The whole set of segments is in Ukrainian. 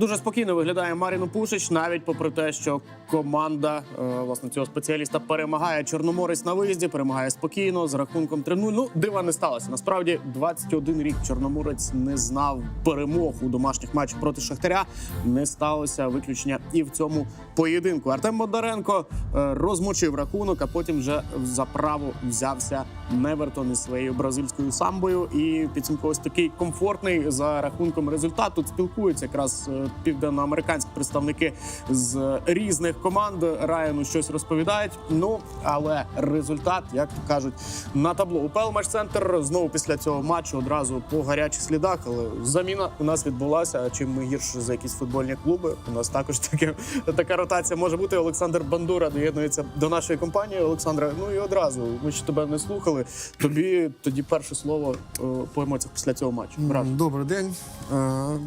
Дуже спокійно виглядає Маріну Пушич, навіть попри те, що команда е, власне цього спеціаліста перемагає Чорноморець на виїзді, перемагає спокійно з рахунком 3-0. Ну дива не сталося. Насправді 21 рік Чорноморець не знав перемог у домашніх матчах проти Шахтаря. Не сталося виключення і в цьому поєдинку. Артем Бондаренко е, розмочив рахунок, а потім вже за право взявся Невертон із своєю бразильською самбою. І підсумку ось такий комфортний за рахунком результат. Тут спілкуються якраз е, південноамериканські представники з різних команд. Райану щось розповідають. Ну але результат, як кажуть, на табло. УПЛ матч центр знову після цього матчу одразу по гарячих слідах. Але заміна у нас відбулася. Чим ми гірше за якісь футбольні клуби? У нас також таке така ротація може бути. Олександр Бандура доєднується до нашої компанії. Олександра, ну і одразу ми ще тебе не слухали. Тобі тоді перше слово е, по емоціях після цього матчу. Враження. Добрий день. Е,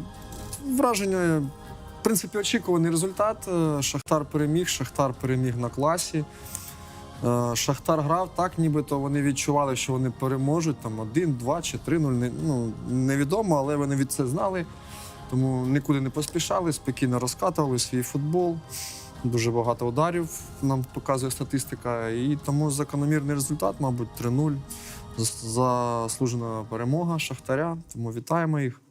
Враження, в принципі, очікуваний результат. Е, Шахтар переміг, Шахтар переміг на класі. Е, Шахтар грав так, нібито вони відчували, що вони переможуть там 1, 2 чи 3-0. Ну, невідомо, але вони від це знали. Тому нікуди не поспішали, спокійно розкатували свій футбол. Дуже багато ударів нам показує статистика. І тому закономірний результат, мабуть, 3-0. Заслужена перемога Шахтаря. Тому вітаємо їх.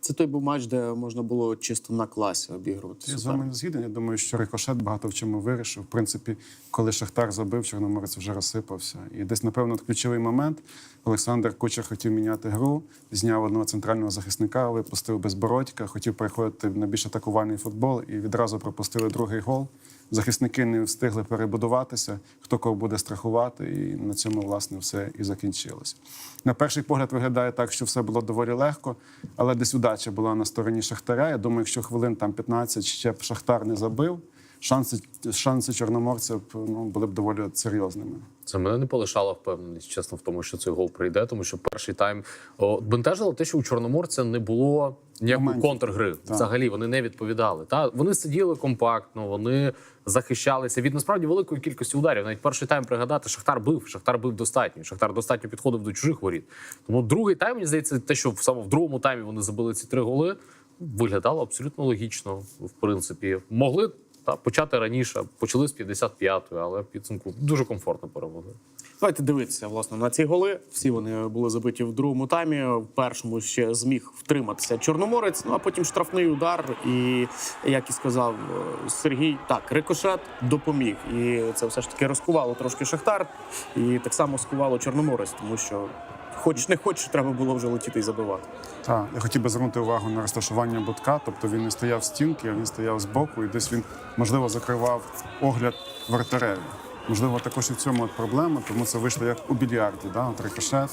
Це той був матч, де можна було чисто на класі обігрувати. Я з вами згіден. Я думаю, що рикошет багато в чому вирішив. В принципі, коли Шахтар забив, Чорноморець вже розсипався. І десь, напевно, ключовий момент. Олександр Кучер хотів міняти гру, зняв одного центрального захисника, випустив безбородька, хотів переходити на більш атакувальний футбол і відразу пропустили другий гол. Захисники не встигли перебудуватися, хто кого буде страхувати, і на цьому власне все і закінчилось. На перший погляд виглядає так, що все було доволі легко, але десь удача була на стороні Шахтаря. Я думаю, якщо хвилин там 15 ще б Шахтар не забив, шанси, шанси чорноморця ну, були б доволі серйозними. Це мене не полишало впевненість, чесно, в тому, що цей гол прийде, тому що перший тайм о, бентежило те, що у чорноморця не було ніякої Моментів. контргри. Так. Взагалі вони не відповідали. Та вони сиділи компактно, вони захищалися від насправді великої кількості ударів. Навіть перший тайм пригадати, Шахтар бив, Шахтар бив достатньо. Шахтар достатньо підходив до чужих воріт. Тому другий тайм, мені здається, те, що саме в другому таймі вони забили ці три голи, виглядало абсолютно логічно. В принципі, могли. Та почати раніше, почали з 55-ї, але в підсумку дуже комфортно перемогли. Давайте дивитися власне на ці голи. Всі вони були забиті в другому таймі. В першому ще зміг втриматися Чорноморець. Ну а потім штрафний удар. І як і сказав е, Сергій, так рикошет допоміг. І це все ж таки розкувало трошки Шахтар, і так само скувало Чорноморець, тому що. Хоч не хоч, треба було вже летіти і забивати. Так, я хотів би звернути увагу на розташування будка. Тобто він не стояв стінки, а він стояв збоку, і десь він можливо закривав огляд вратареві. Можливо, також і в цьому от проблема, тому це вийшло як у більярді, да? от рикошет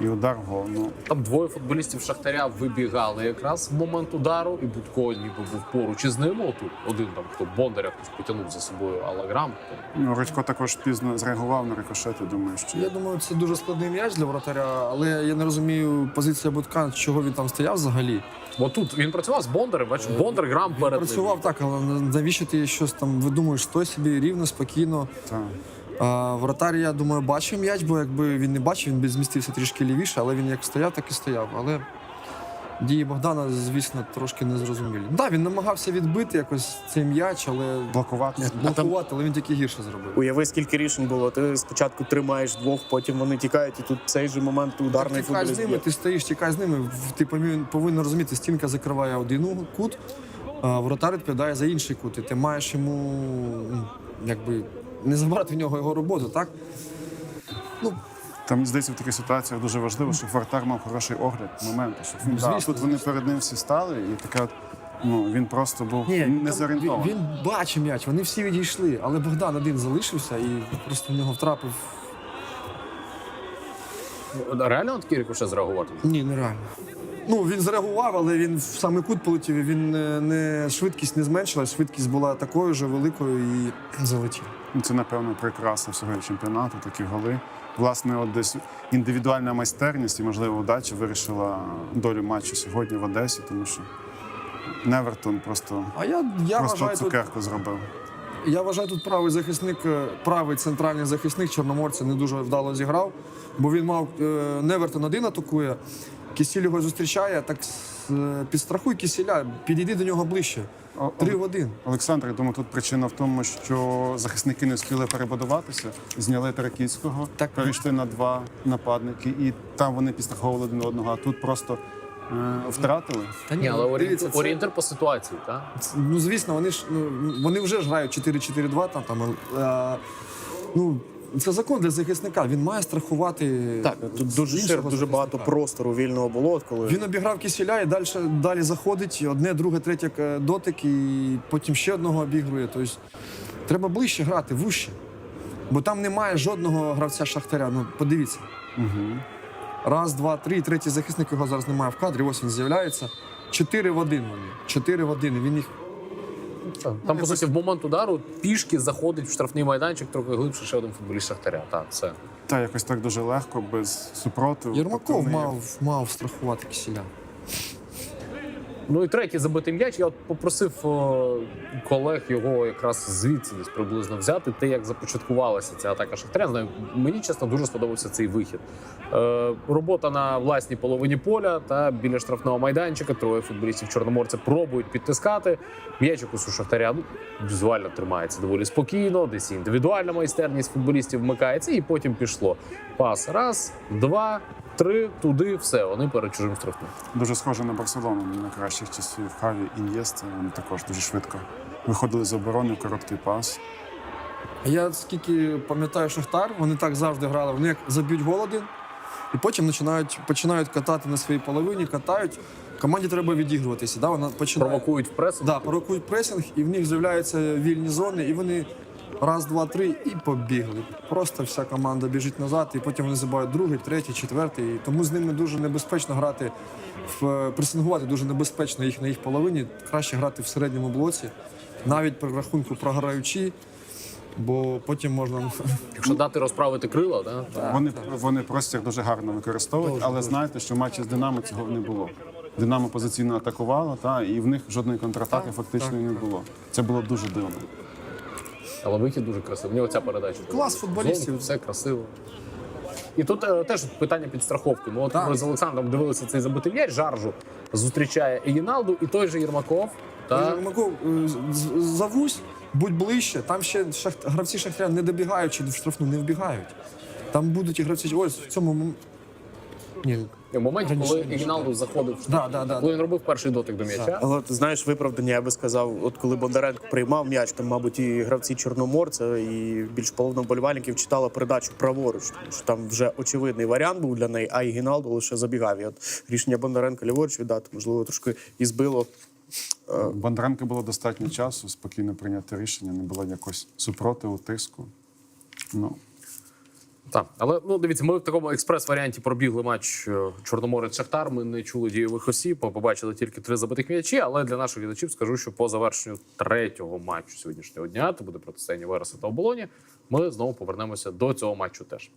і удар в гол. Ну, Там двоє футболістів Шахтаря вибігали якраз в момент удару, і Будко ніби був поруч із ними. Отут один там хто Бондаря хтось потягнув за собою Алаграм. ну Речко також пізно зреагував на рикошет. думаю, що Я думаю, це дуже складний м'яч для вратаря, але я не розумію позиція Будка, чого він там стояв взагалі. Бо тут він працював з Бондарем, бачиш, Бондар грам перед ним. Так, але навіщо ти щось там видумуєш, стой собі рівно, спокійно. так. Вратар, я думаю, бачив м'яч, бо якби він не бачив, він би змістився трішки лівіше, але він як стояв, так і стояв. Але дії Богдана, звісно, трошки незрозумілі. Так, да, він намагався відбити якось цей м'яч, але блокувати. блокувати, але він тільки гірше зробив. Уяви, скільки рішень було. Ти спочатку тримаєш двох, потім вони тікають, і тут цей же момент ударний Так, тікай з ними, ти стоїш, тікай з ними. Ти повинен, розуміти, стінка закриває один кут, а воротар відповідає за інший кут. І ти маєш йому якби не забрати в нього його роботу, так? Ну, Там здається, в таких ситуаціях дуже важливо, щоб вратар мав хороший огляд моменту. Щоб він, Звісно, да, тут вони перед ним всі стали, і таке от, ну, він просто був Ні, не зорієнтований. Він, він бачив м'яч, вони всі відійшли, але Богдан один залишився і просто в нього втрапив. Реально на такий рикошет зреагувати? Ні, нереально. Ну, він зреагував, але він в самий кут полетів, і він не, не швидкість не зменшилась, швидкість була такою ж великою і залетів. Ну, Це, напевно, прикраса всього чемпіонату, такі голи. Власне, от десь індивідуальна майстерність і, можливо, удача вирішила долю матчу сьогодні в Одесі, тому що Невертон просто, А я, я просто вважаю, тут цукерку зробив. Я вважаю, тут правий захисник, е, правий центральний захисник Чорноморця не дуже вдало зіграв, бо він мав е, Невертон один атакує, Кісіль його зустрічає, так підстрахуй Кісіля, підійди до нього ближче. Три в один. Олександр, я думаю, тут причина в тому, що захисники не встигли перебудуватися, зняли Тараківського, Так. перейшли на два нападники, і там вони підстраховували один одного. А тут просто е, втратили. Та Ні, але орієнтир, це- орієнтир по ситуації, так? Ну, звісно, вони ж ну, вони вже ж грають 4-4-2 там. там е, ну, це закон для захисника. Він має страхувати. Так, тут дуже шир, дуже багато простору вільного було, от коли Він обіграв кисіля і далі, далі заходить, одне, друге, третє е, дотик, і потім ще одного обігрує. Тобто треба ближче грати, вужче. Бо там немає жодного гравця Шахтаря. Ну, подивіться. Раз, два, три. Третій захисник його зараз немає в кадрі. Ось він з'являється. Чотири в один вони. Чотири в один. Він їх Там, по суті, в момент удару пішки заходить в штрафний майданчик, трохи глибше ще один футболіст Шахтаря. Так, все. Та якось так дуже легко, без супротиву. Єрмаков Тобто мав, мав страхувати кисіля. Ну і третій забитий м'яч. Я от попросив о, колег його якраз звідси десь приблизно взяти. Те, як започаткувалася ця атака Шахтаря. Знаю, мені чесно дуже сподобався цей вихід. Е, робота на власній половині поля та біля штрафного майданчика. Троє футболістів Чорноморця пробують підтискати. М'ячик у Шахтаря ну, візуально тримається доволі спокійно. Десь індивідуальна майстерність футболістів вмикається, і потім пішло. Пас раз, два, три, туди, все. Вони перед чужим штрафним. Дуже схоже на Барселону на кращих часів Хаві Ін'єсти. Вони також дуже швидко виходили з оборони, короткий пас. Я скільки пам'ятаю Шахтар, вони так завжди грали. Вони як заб'ють гол один, і потім починають, починають катати на своїй половині, катають. Команді треба відігруватися. Да? Вона починає Провокують в пресу. да, провокують пресинг, і в них з'являються вільні зони, і вони раз, два, три і побігли. Просто вся команда біжить назад, і потім вони забувають другий, третій, четвертий. І тому з ними дуже небезпечно грати в пресингувати дуже небезпечно їх на їх половині. Краще грати в середньому блоці, навіть при рахунку програючи, бо потім можна. Якщо дати розправити крила, да? вони, вони простір дуже гарно використовують, але знаєте, що в матчі з Динамо цього не було. Динамо позиційно атакувало, та, і в них жодної контратаки фактично не було. Це було дуже дивно. Але вихід дуже красивий. Мені оця передача. Клас футболістів. Все красиво. І тут е, теж питання підстраховки. Ми от Так. ми з Олександром дивилися цей забитий м'яч. Жаржу зустрічає Єгіналду і той же Єрмаков. Та Маку, е, завусь, будь ближче. Там ще шахт... гравці Шахтаря не добігаючи в штрафну, не вбігають. Там будуть і гравці. Ось в цьому. мом- Ні, в моменті, коли не заходив, Да, да, да. коли він робив перший дотик до м'яча. Але ти знаєш, виправдання, я би сказав, от коли Бондаренко приймав м'яч, там, мабуть, і гравці Чорноморця, і більш половина вболівальників читала передачу праворуч, тому що там вже очевидний варіант був для неї, а і Гіналду лише забігав. І от рішення Бондаренка ліворуч віддати, можливо, трошки і збило. У Бондаренка було достатньо часу спокійно прийняти рішення, не було якогось супротиву, тиску. Ну, Так, але ну дивіться, ми в такому експрес-варіанті пробігли матч е, Чорноморець Шахтар. Ми не чули дійових осіб, побачили тільки три забитих м'ячі. Але для наших глядачів скажу, що по завершенню третього матчу сьогоднішнього дня, то буде протистояння Вереса та оболоні. Ми знову повернемося до цього матчу теж.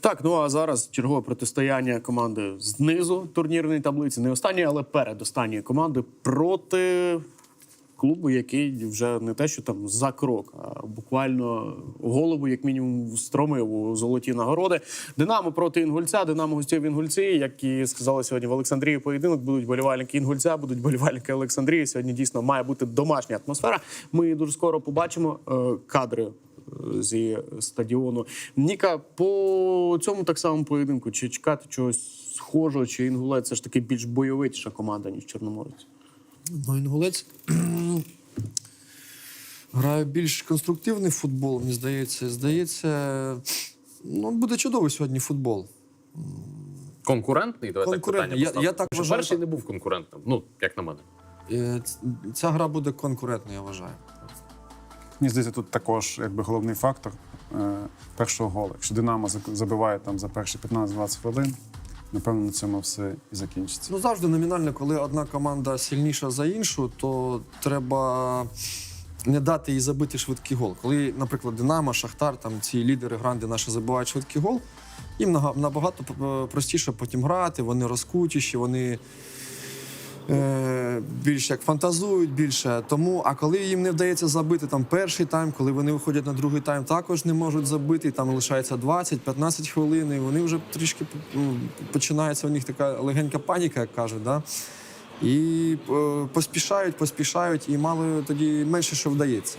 Так, ну а зараз чергове протистояння команди знизу турнірної таблиці, не останньої, але передостанньої команди проти клубу, який вже не те, що там за крок, а буквально голову, як мінімум, встромив у золоті нагороди. Динамо проти інгульця. Динамо гостів інгульці. Як і сказали сьогодні в Олександрії поєдинок, будуть болівальники інгульця, будуть болівальники Олександрії. Сьогодні дійсно має бути домашня атмосфера. Ми дуже скоро побачимо е, кадри е, зі стадіону. Ніка, по цьому так само поєдинку, чи чекати чогось схожого, чи інгулець це ж таки більш бойовитіша команда, ніж Чорноморець? Ну, інгулець грає більш конструктивний футбол, мені здається. Здається, ну, буде чудовий сьогодні футбол. Конкурентний, давайте Конкурентний. питання Я- я так Що вважаю, перший так. не був конкурентним. Ну, як на мене. Е, Ця гра буде конкурентною, я вважаю. Мені здається, тут також якби головний фактор е, першого голу. Якщо Динамо забиває там за перші 15-20 хвилин, напевно, на цьому все і закінчиться. Ну, завжди номінально, коли одна команда сильніша за іншу, то треба не дати їй забити швидкий гол. Коли, наприклад, Динамо, Шахтар, там ці лідери гранди наші забивають швидкий гол, їм набагато простіше потім грати, вони розкутіші, вони. Е, е, більш як фантазують більше. Тому, а коли їм не вдається забити там перший тайм, коли вони виходять на другий тайм, також не можуть забити. Там лишається 20-15 хвилин, і вони вже трішки ну, починається у них така легенька паніка, як кажуть. Да? І е, поспішають, поспішають, і мало тоді менше що вдається.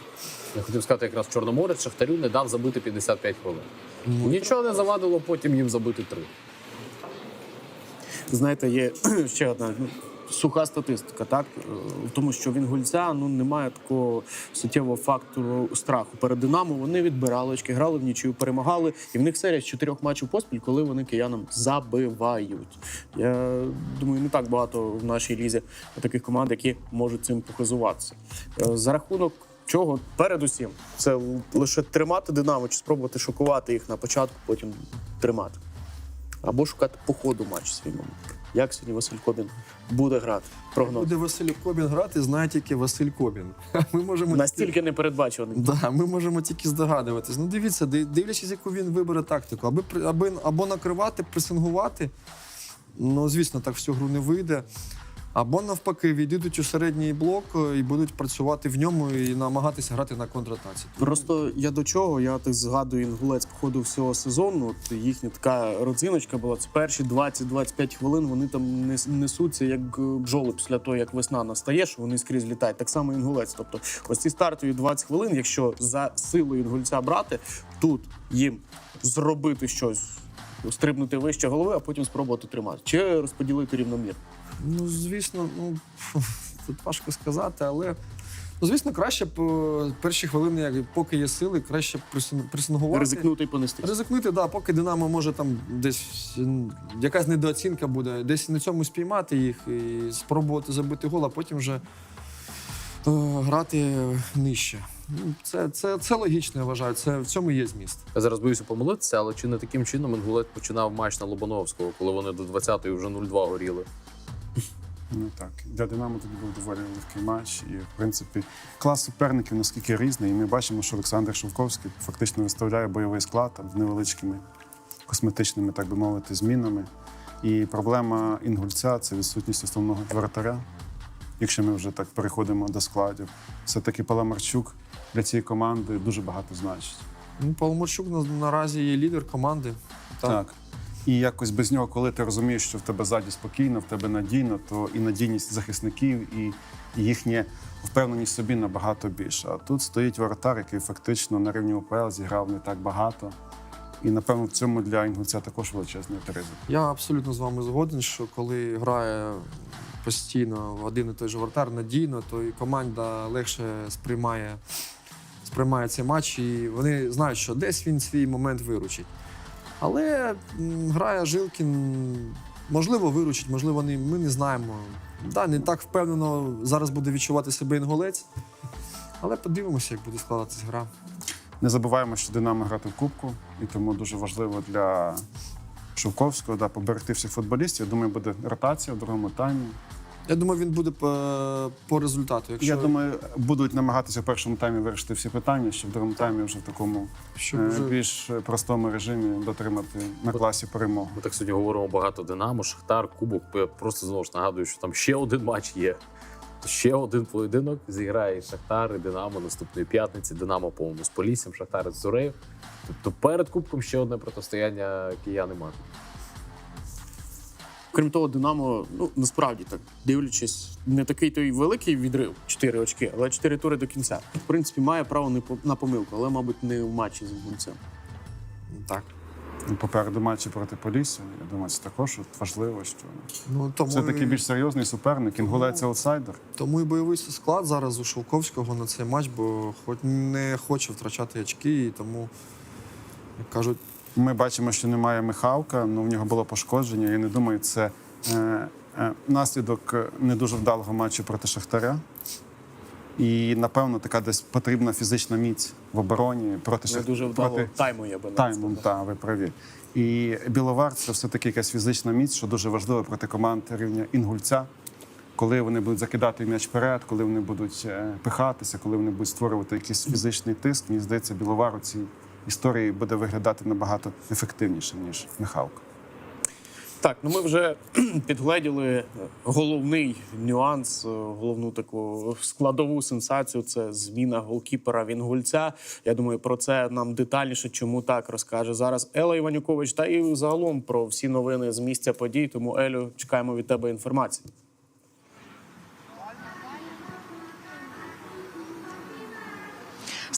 Я хотів сказати, якраз Чорноморець Шахтарю не дав забити 55 хвилин. Нічого не завадило потім їм забити три. Знаєте, є ще одна ну, суха статистика, так тому, що він гульця ну немає такого суттєвого фактору страху. Перед Динамо вони відбирали очки, грали в нічию, перемагали, і в них серія з чотирьох матчів поспіль, коли вони киянам забивають. Я думаю, не так багато в нашій лізі таких команд, які можуть цим показуватися. Е, За рахунок. Чого передусім це лише тримати динамо чи спробувати шокувати їх на початку, потім тримати або шукати по ходу матч свій момент. Як сьогодні Василь Кобін буде грати? Прогноз. Буде Василь Кобін грати, знає тільки Василь Кобін. Ми можемо Настільки непередбачуваний. Да, ми можемо тільки здогадуватись. Ну дивіться, дивлячись, яку він вибере тактику, аби аби або накривати, пресингувати. Ну, звісно, так всю гру не вийде. Або навпаки, відійдуть у середній блок е, і будуть працювати в ньому і намагатися грати на контратаці. Просто я до чого, я так згадую інгулець по ходу всього сезону. От їхня така родзиночка була. Це перші 20-25 хвилин. Вони там нес- несуться як е, бджоли після того, як весна настає, що вони скрізь літають. Так само інгулець. Тобто, ось ці стартові 20 хвилин, якщо за силою інгульця брати, тут їм зробити щось, стрибнути вище голови, а потім спробувати тримати. Чи розподілити рівномірно. Ну, звісно, ну тут важко сказати, але ну, звісно, краще б е, перші хвилини, як поки є сили, краще б пресингувати. Ризикнути і понести. Ризикнути, да, поки Динамо може там десь якась недооцінка буде, десь на цьому спіймати їх і спробувати забити гол, а потім вже е, грати нижче. Ну, Це, це, це логічно, я вважаю. Це в цьому є зміст. Я зараз боюся помилитися, але чи не таким чином Інгулець починав матч на Лобановського, коли вони до 20-ї вже 0-2 горіли? Ну так, для Динамо тоді був доволі легкий матч. І, в принципі, клас суперників наскільки різний. І ми бачимо, що Олександр Шовковський фактично виставляє бойовий склад там, з невеличкими косметичними, так би мовити, змінами. І проблема інгульця це відсутність основного воротаря. Якщо ми вже так переходимо до складів, все-таки Паламарчук для цієї команди дуже багато значить. Ну, Паламарчук на, наразі є лідер команди. Так. І якось без нього, коли ти розумієш, що в тебе ззаді спокійно, в тебе надійно, то і надійність захисників, і їхня впевненість собі набагато більше. А тут стоїть воротар, який фактично на рівні УПЛ зіграв не так багато. І напевно в цьому для інгульця також величезний ризик. Я абсолютно з вами згоден, що коли грає постійно один і той же вратар надійно, то і команда легше сприймає, сприймає цей матч, і вони знають, що десь він свій момент виручить. Але грає Жилкін, можливо, виручить, можливо, не, ми не знаємо. Да, не так впевнено зараз буде відчувати себе інгулець. Але подивимося, як буде складатись гра. Не забуваємо, що Динамо грати в Кубку, і тому дуже важливо для Шовковського да, поберегти всіх футболістів. Я думаю, буде ротація в другому таймі. Я думаю, він буде по, по результату. Якщо, Я думаю, будуть намагатися в першому таймі вирішити всі питання, щоб в другому таймі вже в такому щоб е, вже... більш простому режимі дотримати на класі перемогу. Ми так сьогодні говоримо багато Динамо, Шахтар, Кубок. Я просто знову ж нагадую, що там ще один матч є. Ще один поєдинок зіграє і Шахтар і Динамо наступної п'ятниці. Динамо, по-моєму, з Поліссям, Шахтар з Зорею. Тобто перед Кубком ще одне протистояння кияни матимуть. Крім того, Динамо, ну насправді так дивлячись, не такий той великий відрив 4 очки, але 4 тури до кінця. В принципі, має право не на помилку, але, мабуть, не в матчі з Інгульцем. Так. Ну, Попереду матчі проти Полісся. Я думаю, це також от важливо, що Ну, тому це і- такий більш серйозний суперник. Інгулець аутсайдер. Тому і бойовий склад зараз у Шовковського на цей матч, бо хоч не хоче втрачати очки, і тому як кажуть, Ми бачимо, що немає Михалка, ну в нього було пошкодження. Я не думаю, це е, е, наслідок е, не дуже вдалого матчу проти Шахтаря. І напевно така десь потрібна фізична міць в обороні проти Не Шах- дуже вдало проти тайму, я би навіть таймом. Так, ви праві. І Біловар це все-таки якась фізична міць, що дуже важливо проти команд рівня інгульця. Коли вони будуть закидати м'яч вперед, коли вони будуть е, пихатися, коли вони будуть створювати якийсь фізичний тиск, мені здається, Біловар у цій історії буде виглядати набагато ефективніше, ніж Михалко. Так, ну ми вже підгледіли головний нюанс, е, головну таку складову сенсацію. Це зміна голкіпера Вінгульця. Я думаю, про це нам детальніше, чому так розкаже зараз Ела Іванюкович, та і загалом про всі новини з місця подій. Тому Елю, чекаємо від тебе інформації.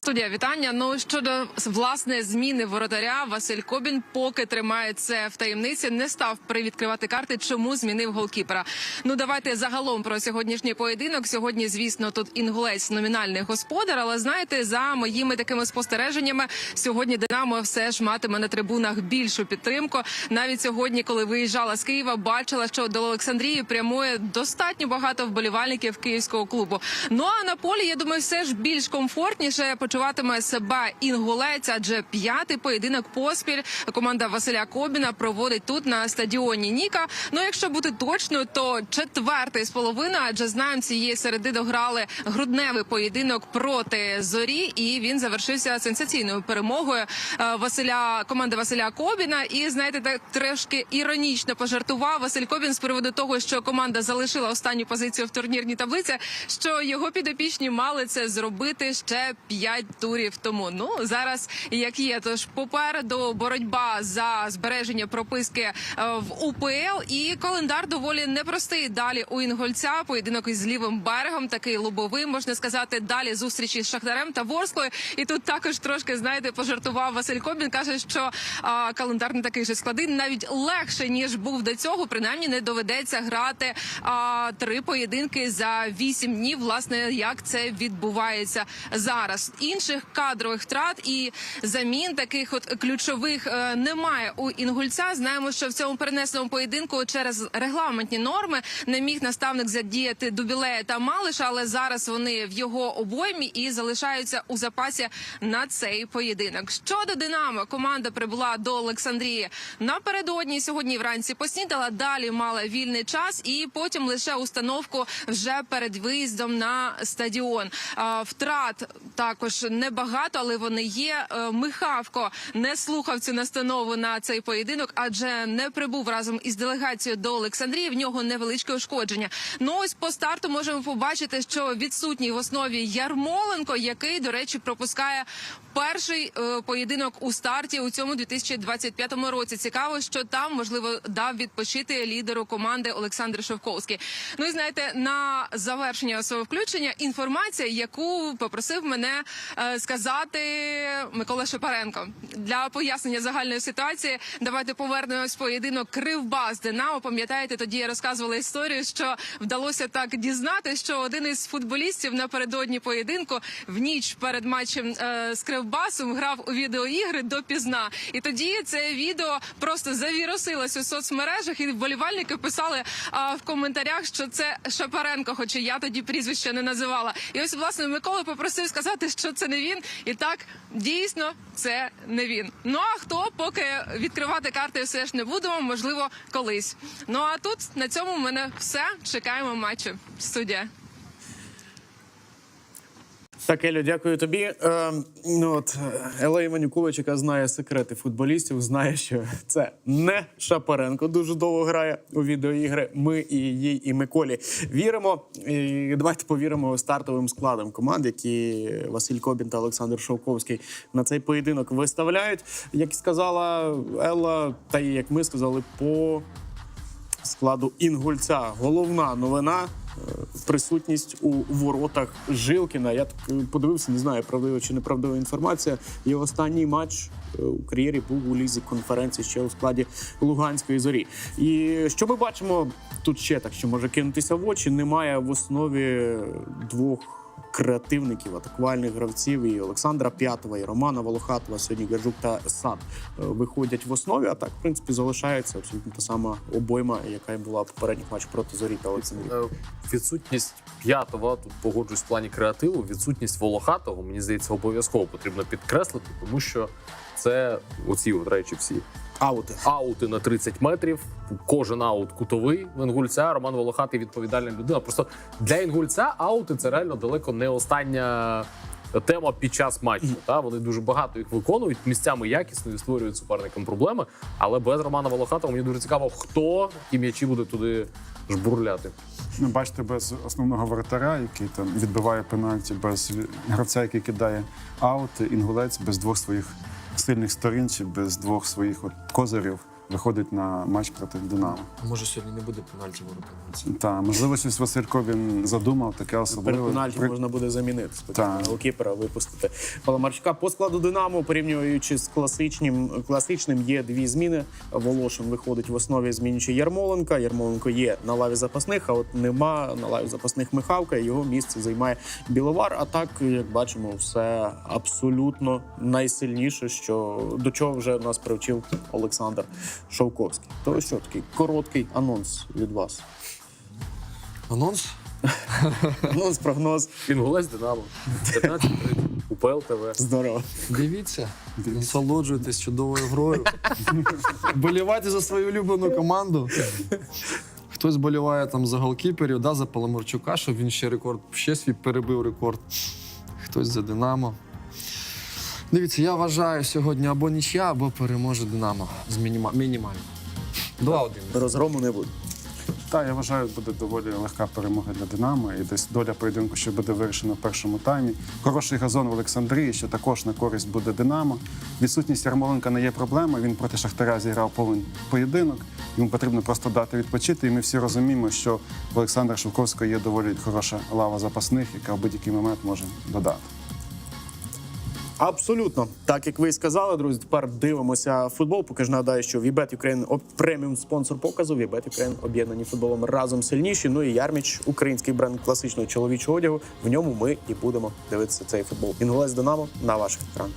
Студія вітання. Ну щодо власне зміни воротаря, Василь Кобін поки тримає це в таємниці. Не став привідкривати карти, чому змінив голкіпера. Ну давайте загалом про сьогоднішній поєдинок. Сьогодні, звісно, тут інгулець номінальний господар. Але знаєте, за моїми такими спостереженнями, сьогодні Динамо все ж матиме на трибунах більшу підтримку. Навіть сьогодні, коли виїжджала з Києва, бачила, що до Олександрії прямує достатньо багато вболівальників київського клубу. Ну а на полі я думаю, все ж більш комфортніше почуватиме себе інгулець, адже п'ятий поєдинок поспіль команда Василя Кобіна проводить тут на стадіоні Ніка. Ну якщо бути точною, то четвертий з половиною, адже знаємо, цієї середи дограли грудневий поєдинок проти зорі, і він завершився сенсаційною перемогою е, Василя команди Василя Кобіна. І знаєте, так трошки іронічно пожартував Василь Кобін з приводу того, що команда залишила останню позицію в турнірній таблиці, що його підопічні мали це зробити ще п'ять турів тому. Ну зараз як є, тож попереду боротьба за збереження прописки е, в УПЛ і календар доволі непростий. Далі у Інгольця поєдинок із лівим берегом, такий лобовий, можна сказати. Далі зустрічі з Шахтарем та Ворсклою. І тут також трошки знаєте, пожартував Василь Кобін. каже, що а, календар не такий же складний, навіть легше ніж був до цього. Принаймні не доведеться грати а, три поєдинки за вісім днів. Власне, як це відбувається зараз. Інших кадрових втрат і замін таких от ключових е, немає у інгульця. Знаємо, що в цьому перенесеному поєдинку через регламентні норми не міг наставник задіяти Дубілея та Малиша, але зараз вони в його обоймі і залишаються у запасі на цей поєдинок. Щодо Динамо, команда прибула до Олександрії напередодні. Сьогодні вранці поснідала. Далі мала вільний час, і потім лише установку вже перед виїздом на стадіон. Втрат також небагато, але вони є. Е, Михавко не слухав цю настанову на цей поєдинок, адже не прибув разом із делегацією до Олександрії. В нього невеличке ушкодження. Ну ось по старту можемо побачити, що відсутній в основі Ярмоленко, який, до речі, пропускає перший е, поєдинок у старті у цьому 2025 році. Цікаво, що там можливо дав відпочити лідеру команди Олександр Шовковський. Ну і знаєте, на завершення свого включення інформація, яку попросив мене е, сказати Микола Шепаренко для пояснення загальної ситуації. Давайте повернемось в поєдинок Кривбас Динамо. Пам'ятаєте, тоді я розказувала історію, що вдалося так дізнати, що один із футболістів напередодні поєдинку в ніч перед матчем е, з Кривбасом грав у відеоігри допізна. І тоді це відео просто завірусилось у соцмережах, і вболівальники писали а, в коментарях, що це Шапаренко, хоча я тоді прізвище не називала. І ось власне Микола попросив сказати, що це не він. І так дійсно це не він. Ну а хто поки відкривати карти все ж не будемо, можливо, колись. Ну а тут на цьому в мене все. Чекаємо матчу. Студія. Так, Елю, дякую тобі. Е, ну от е, Ела Іванюкович, яка знає секрети футболістів, знає, що це не Шапаренко. Дуже довго грає у відеоігри. Ми і їй, і Миколі віримо. І давайте повіримо стартовим складом команд, які Василь Кобін та Олександр Шовковський на цей поєдинок виставляють. Як сказала Елла, та і як ми сказали, по складу Інгульця. Головна новина. Присутність у воротах Жилкіна. Я так е, подивився, не знаю, правдива чи неправдива інформація. Його останній матч е, у кар'єрі був у лізі конференції ще у складі Луганської зорі. І що ми бачимо тут ще так, що може кинутися в очі. Немає в основі двох креативників, атакувальних гравців і Олександра П'ятова, і Романа Волохатова. Сьогодні Гержук та Сад е, виходять в основі. А так, в принципі, залишається абсолютно та сама обойма, яка й була в попередніх матчах проти зорі та Олександрії. Е, Відсутність п'ятого тут погоджуюсь в плані креативу. Відсутність волохатого мені здається обов'язково потрібно підкреслити, тому що це оці от речі всі. Аути. Аути на 30 метрів. Кожен аут кутовий в інгульця. Роман Волохатий відповідальна людина. Просто для інгульця аути це реально далеко не остання тема під час матчу. Та вони дуже багато їх виконують місцями якісно і створюють суперникам проблеми. Але без Романа Волохатова мені дуже цікаво, хто ті м'ячі буде туди жбурляти. Ну, бачите, без основного воротаря, який там відбиває пенальті, без гравця, який кидає аут, інгулець без двох своїх сильних сторін чи без двох своїх от козирів виходить на матч проти Динамо. Може, сьогодні не буде пенальті воротаря. Та можливо, щось Василь Кобін задумав таке особливе. пенальті При- можна буде замінити спокійно Так. голкіпера, випустити Паламарчука. По складу Динамо, порівнюючи з класичним, класичним, є дві зміни. Волошин виходить в основі, змінюючи Ярмоленка. Ярмоленко є на лаві запасних, а от нема на лаві запасних Михавка. Його місце займає Біловар. А так, як бачимо, все абсолютно найсильніше, що до чого вже нас привчив Олександр Шовковський. То що такий короткий анонс від вас? Анонс? Анонс, прогноз. Інгулець Динамо 15 УПЛ ТВ. Здорово. Дивіться, насолоджуйтесь чудовою грою. Болівайте за свою улюблену команду. Хтось боліває там за голкіперів, да, за Паламарчука, щоб він ще рекорд, ще свій перебив рекорд. Хтось за Динамо. Дивіться, я вважаю сьогодні або нічия, або переможе Динамо з мініма... мінімально. 2-1. Розгрому не буде. Так, я вважаю, буде доволі легка перемога для Динамо. І десь доля поєдинку, що буде вирішена в першому таймі. Хороший газон в Олександрії, що також на користь буде Динамо. Відсутність Ярмоленка не є проблемою. Він проти Шахтаря зіграв повний поєдинок. Йому потрібно просто дати відпочити. І ми всі розуміємо, що в Олександра Шовковського є доволі хороша лава запасних, яка в будь-який момент може додати. Абсолютно, так як ви і сказали, друзі. Тепер дивимося футбол. Поки ж нагадаю, що Вібет Україн преміум спонсор показу. Вібет Україн об'єднані футболом разом сильніші. Ну і Ярміч, український бренд класичного чоловічого одягу. В ньому ми і будемо дивитися цей футбол. Інгулець Динамо на ваших екранах.